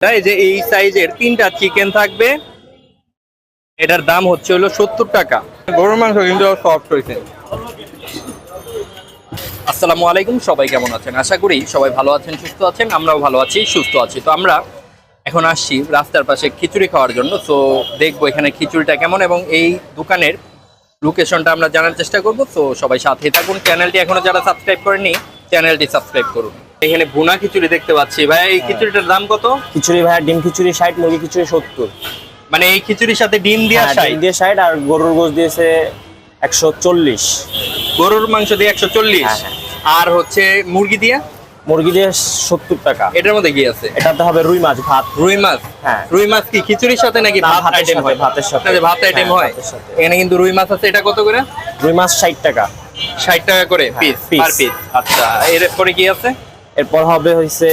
তাই যে এই সাইজের তিনটা চিকেন থাকবে এটার দাম হচ্ছে হলো সত্তর টাকা। গরুর মাংস কিন্তু সফট হয়েছে। আসসালামু আলাইকুম সবাই কেমন আছেন? আশা করি সবাই ভালো আছেন সুস্থ আছেন আমরাও ভালো আছি সুস্থ আছি। তো আমরা এখন আসছি রাস্তার পাশে খিচুড়ি খাওয়ার জন্য। তো দেখব এখানে খিচুড়িটা কেমন এবং এই দোকানের লোকেশনটা আমরা জানার চেষ্টা করব। তো সবাই সাথে থাকুন। চ্যানেলটি এখনও যারা সাবস্ক্রাইব করেনি চ্যানেলটি সাবস্ক্রাইব করুন। এখানে ভুনা খিচুড়ি দেখতে পাচ্ছি। ভাই এই খিচুড়িটার দাম কত? খিচুড়ি ভাইয়া ডিম খিচুড়ি ষাট মুরগি খিচুড়ি সত্তর। মানে এই খিচুড়ির সাথে ডিম দিয়ে হ্যাঁ, শাই ডিম দিয়ে ষাট আর গরুর গোস দিয়েছে একশো চল্লিশ। গরুর মাংস দিয়ে একশো চল্লিশ? হ্যাঁ, হ্যাঁ। আর হচ্ছে মুরগি দিয়ে? মুরগি দিয়ে সত্তর টাকা। এটার মধ্যে কি আছে? এটাতে হবে রুই মাছ ভাত। রুই মাছ? হ্যাঁ। রুই মাছ কি খিচুড়ির সাথে নাকি ভাত আইটেম হয়? ভাতের সাথে। ভাত আইটেম হ্যাঁ, হয়। এখানে কিন্তু রুই মাছ আছে এটা কত করে? রুই মাছ ষাট টাকা। ষাট টাকা করে পিস হ্যাঁ, পার পিস আচ্ছা এরপরে কি আছে? এরপর হবে হচ্ছে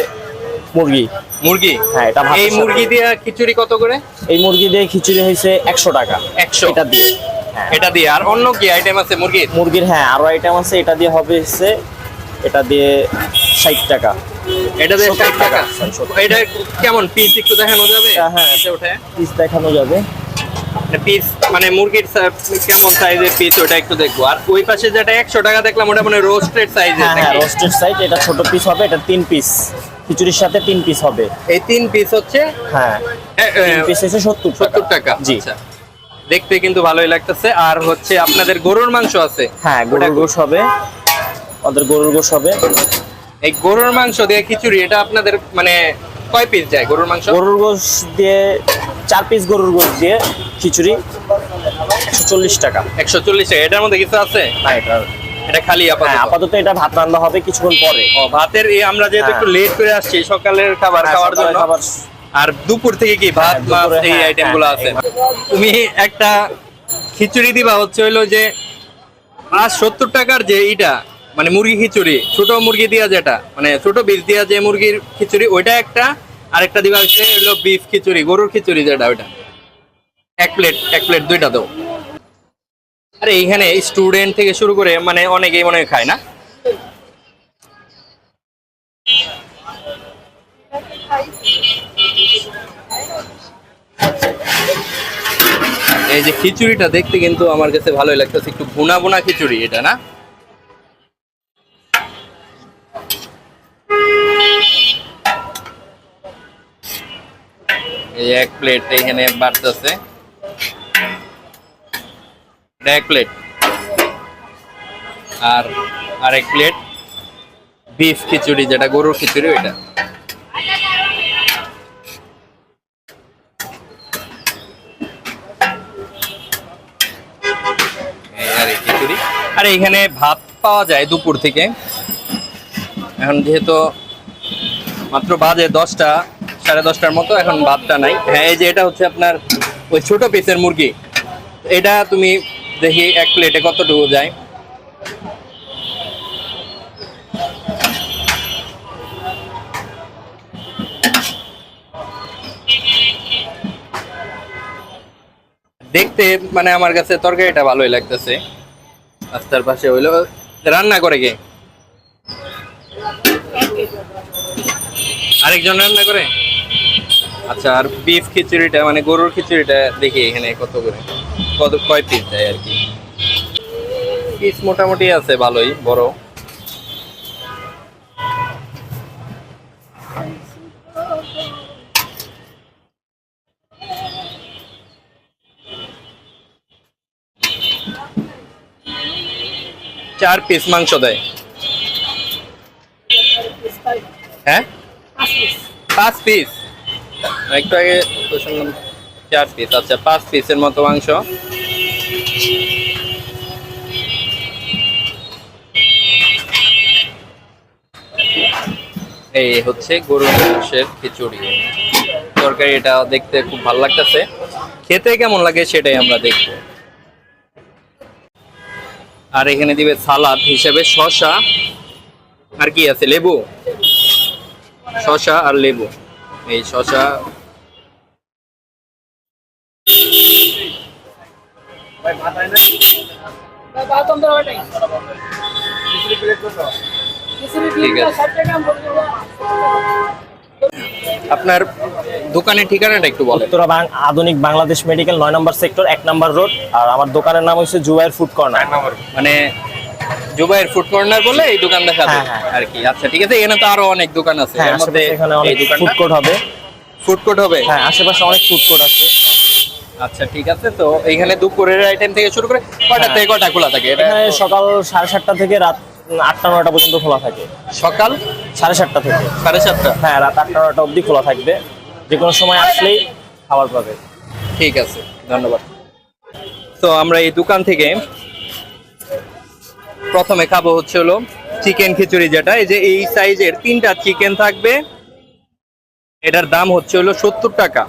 মুরগি। মুরগি? হ্যাঁ, এটা এই মুরগি দিয়ে খিচুড়ি কত করে? এই মুরগি দিয়ে খিচুড়ি হয়েছে একশো টাকা। একশো? এটা দিয়ে। হ্যাঁ। এটা দিয়ে। আর অন্য কি আইটেম আছে মুরগির? মুরগির হ্যাঁ আরও আইটেম আছে। এটা দিয়ে হবে হচ্ছে এটা দিয়ে ষাট টাকা। এটা দিয়ে ষাট টাকা? টাকা, 70 এটা কেমন? পিস একটু দেখানো যাবে? হ্যাঁ, হ্যাঁ। পিসে পিস দেখানো যাবে। পিস মানে মুরগির কেমন সাইজের পিস ওটা একটু দেখব। আর ওই পাশে যেটা একশো টাকা দেখলাম ওটা মানে রোস্টেড হ্যাঁ হ্যাঁ রোস্টেড সাইড এটা ছোট পিস হবে এটা তিন পিস খিচুড়ির সাথে তিন পিস হবে। এই তিন পিস হচ্ছে? হ্যাঁ তিন পিস হচ্ছে সত্তর সত্তর টাকা জি। আচ্ছা। দেখতে কিন্তু ভালোই লাগতেছে। আর হচ্ছে আপনাদের গরুর মাংস আছে? হ্যাঁ গরুর গোশ হবে। ওদের গরুর গোশ হবে। এই গরুর মাংস দিয়ে খিচুড়ি এটা আপনাদের মানে কয় পিস যায় গরুর মাংস? গরুর গোশ দিয়ে চার পিস গরুর গোশ দিয়ে খিচুড়ি একশো চল্লিশ টাকা। একশো চল্লিশ টাকা। এটার মধ্যে কিছু আছে? হ্যাঁ এটা এটা খালি হ্যাঁ আপাতত। আপাতত এটা ভাত রান্না হবে কিছুক্ষণ পরে। ও, ভাতের এই আমরা যেহেতু একটু হ্যাঁ। লেট করে আসছি সকালের খাবার হ্যাঁ, খাওয়ার জন্য। খাবার আর দুপুর থেকে কি ভাত মাছ এই আইটেমগুলো আছে? তুমি একটা খিচুড়ি দিবা হচ্ছে হইল যে আর সত্তর টাকার যে এইটা মানে মুরগি খিচুড়ি, ছোট মুরগি দিয়া যেটা মানে ছোট বীজ দিয়া যে মুরগির খিচুড়ি, ওইটা একটা, আরেকটা দিবা হচ্ছে হলো বিফ খিচুড়ি, গরুর খিচুড়ি যেটা ওইটা। এক প্লেট এক প্লেট দুইটা দাও। আরে এইখানে স্টুডেন্ট থেকে শুরু করে মানে অনেকেই মনে খায় না। এই যে খিচুড়িটা দেখতে কিন্তু আমার কাছে ভালোই লাগতেছে, একটু ভুনা ভুনা খিচুড়ি এটা, না? এই এক প্লেট এখানে বাড়তেছে। এক প্লেট আর আরেক প্লেট বিফ খিচুড়ি, যেটা গরুর খিচুড়ি, ওইটা। খিচুড়ি। আর এখানে ভাত পাওয়া যায় দুপুর থেকে। এখন যেহেতু মাত্র বাজে দশটা সাড়ে দশটার মতো, এখন ভাতটা নাই। হ্যাঁ এই যে এটা হচ্ছে আপনার ওই ছোট পিসের মুরগি। এটা তুমি দেখি এক প্লেটে কতটুকু যায়? দেখতে মানে আমার কাছে তরকারিটা ভালোই লাগতেছে। রাস্তার পাশে হইল, রান্না করে কে? আরেকজন রান্না করে? আচ্ছা আর বিফ খিচুড়িটা মানে গরুর খিচুড়িটা দেখি এখানে কত করে? কত কয় পিস দেয় আর কি? পিস মোটামুটি আছে ভালোই বড়। চার পিস মাংস দেয়। হ্যাঁ? পাঁচ পিস একটু আগে চার পিস আচ্ছা পাঁচ পিসের মতো মাংস। এই হচ্ছে গরুর মাংসের খিচুড়ি। তরকারি এটা দেখতে খুব ভালো লাগতেছে। খেতে কেমন লাগে সেটাই আমরা দেখব। আর এখানে দিবে সালাদ হিসেবে শসা। আর কি আছে? লেবু? শসা আর লেবু। এই শসা ঠিক আছে আপনার দোকানের ঠিকানাটা একটু বলেন। উত্তরা বাং- আধুনিক বাংলাদেশ মেডিকেল নয় নম্বর সেক্টর এক নম্বর রোড আর আমার দোকানের নাম হচ্ছে জুবাইর ফুড কর্নার। মানে জুবাইয়ের ফুড কর্নার বলে এই দোকান দেখা হ্যাঁ, হ্যাঁ। আর কি। আচ্ছা ঠিক আছে এখানে তো আরও অনেক দোকান আছে। হ্যাঁ এর মধ্যে এখানে অনেক ফুড কোর্ট হবে। ফুড কোর্ট হবে? হ্যাঁ আশেপাশে অনেক ফুড কোর্ট আছে। আচ্ছা ঠিক আছে। তো এইখানে দুপুরের আইটেম থেকে শুরু করে হ্যাঁ। থেকে কয়টা খোলা থাকে? এখানে সকাল সাড়ে সাতটা থেকে রাত আটটা নয়টা পর্যন্ত খোলা থাকে। সকাল সাড়ে সাতটা থেকে। সাড়ে সাতটা? হ্যাঁ রাত আটটা নয়টা অবধি খোলা থাকবে। যে কোনো সময় আসলেই খাবার পাবে। ঠিক আছে ধন্যবাদ। তো আমরা এই দোকান থেকে প্রথমে খাব হচ্ছে হলো চিকেন খিচুড়ি যেটা। এই যে এই সাইজের তিনটা চিকেন থাকবে। এটার দাম হচ্ছে হলো সত্তর টাকা।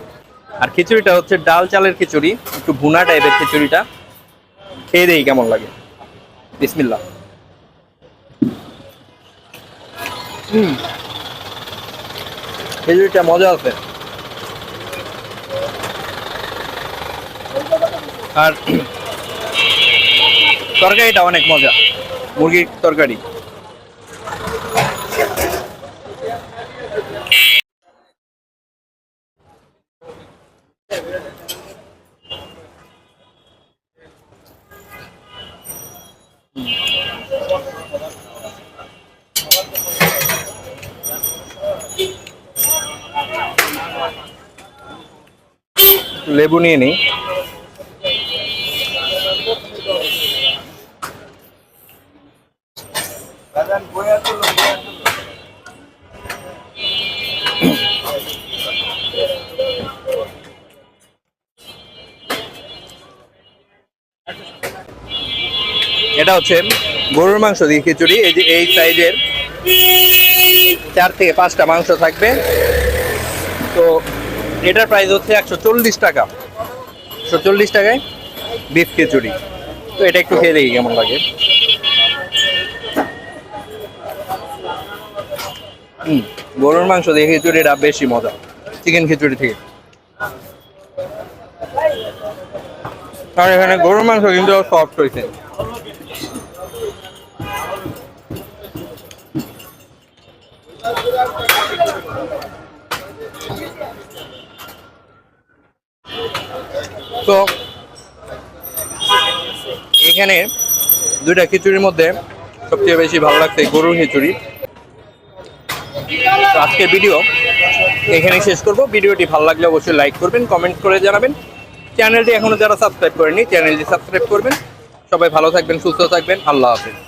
আর খিচুড়িটা হচ্ছে ডাল চালের খিচুড়ি, একটু ভুনা টাইপের খিচুড়িটা। খেয়ে দেই কেমন লাগে? বিসমিল্লা খিচুড়িটা মজা আছে। আর তরকারিটা অনেক মজা। মুরগির তরকারি। লেবু নিয়ে নিই। এটা হচ্ছে গরুর মাংস দিয়ে খিচুড়ি। এই যে এই সাইজের চার থেকে পাঁচটা মাংস থাকবে। তো এটার প্রাইস হচ্ছে একশো চল্লিশ টাকা। একশো চল্লিশ টাকায় বিফ খিচুড়ি। তো এটা একটু খেয়ে দেখি কেমন লাগে। হুম, গরুর মাংস দিয়ে খিচুড়িটা বেশি মজা চিকেন খিচুড়ি থেকে। আর এখানে গরুর মাংস কিন্তু সফট হয়েছে তো এখানে দুইটা খিচুড়ির মধ্যে সবচেয়ে বেশি ভালো লাগছে গরুর খিচুড়ি। তো আজকের ভিডিও এখানে শেষ করব। ভিডিওটি ভালো লাগলে অবশ্যই লাইক করবেন, কমেন্ট করে জানাবেন। চ্যানেলটি এখনও যারা সাবস্ক্রাইব করেনি চ্যানেলটি সাবস্ক্রাইব করবেন। সবাই ভালো থাকবেন, সুস্থ থাকবেন। আল্লাহ হাফিজ।